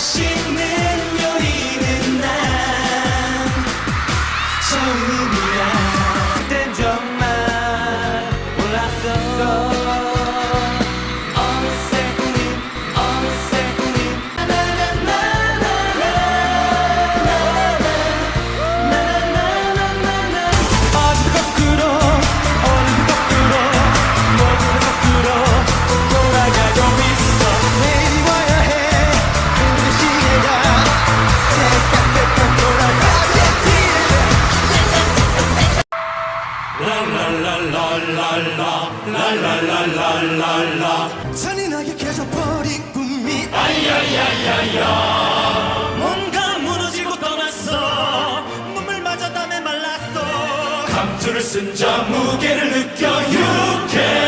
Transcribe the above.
맛있는 요리는 난 처음이야. 그땐 정말 몰랐어 어 돌아가겠지 잔인하게 깨져버린 꿈이 뭔가 무너지고 떠났어 눈물 맞아 땀에 말랐어 감투를 쓴 자 무게를 느껴 do